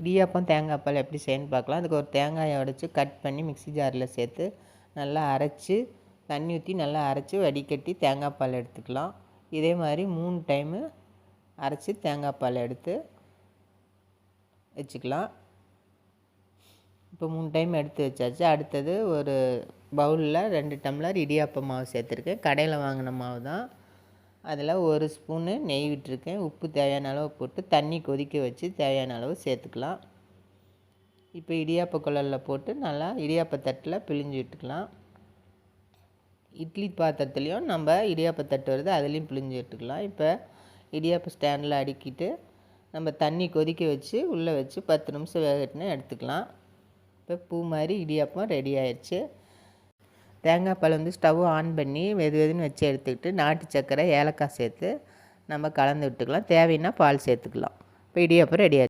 இடியாப்பம் தேங்காய் பால் எப்படி செய்யணும்னு பார்க்கலாம். அதுக்கு ஒரு தேங்காயை உடச்சி கட் பண்ணி மிக்ஸி ஜாரில் சேர்த்து நல்லா அரைச்சி தண்ணி ஊற்றி நல்லா அரைச்சி வடிகட்டி தேங்காய் பால் எடுத்துக்கலாம். இதே மாதிரி மூணு டைமு அரைச்சி தேங்காய் பால் எடுத்து வச்சுக்கலாம். இப்போ மூணு டைம் எடுத்து வச்சாச்சு. அடுத்தது ஒரு பவுலில் ரெண்டு டம்ளர் இடியாப்ப மாவு சேர்த்துருக்கேன். கடையில் வாங்கின மாவு தான் அதில் ஒரு ஸ்பூனு நெய் விட்டுருக்கேன். உப்பு தேவையான அளவு போட்டு தண்ணி கொதிக்க வச்சு தேவையான அளவு சேர்த்துக்கலாம். இப்போ இடியாப்ப குழலில் போட்டு நல்லா இடியாப்ப தட்டில் பிழிஞ்சு விட்டுக்கலாம். இட்லி பாத்திரத்துலேயும் நம்ம இடியாப்ப தட்டு வருது அதுலேயும் பிழிஞ்சு விட்டுக்கலாம். இப்போ இடியாப்ப ஸ்டாண்டில் அடுக்கிட்டு நம்ம தண்ணி கொதிக்க வச்சு உள்ளே வச்சு பத்து நிமிஷம் வேகட்டுன்னு எடுத்துக்கலாம். இப்போ பூ மாதிரி இடியாப்பம் ரெடி ஆயிடுச்சு. தேங்காய் பால் வந்து ஸ்டவ் ஆன் பண்ணி வெது வெதுன்னு வச்சு எடுத்துக்கிட்டு நாட்டு சர்க்கரை ஏலக்காய் சேர்த்து நம்ம கலந்து விட்டுக்கலாம். தேவைன்னா பால் சேர்த்துக்கலாம். இப்போ இடியாப்பம் ரெடி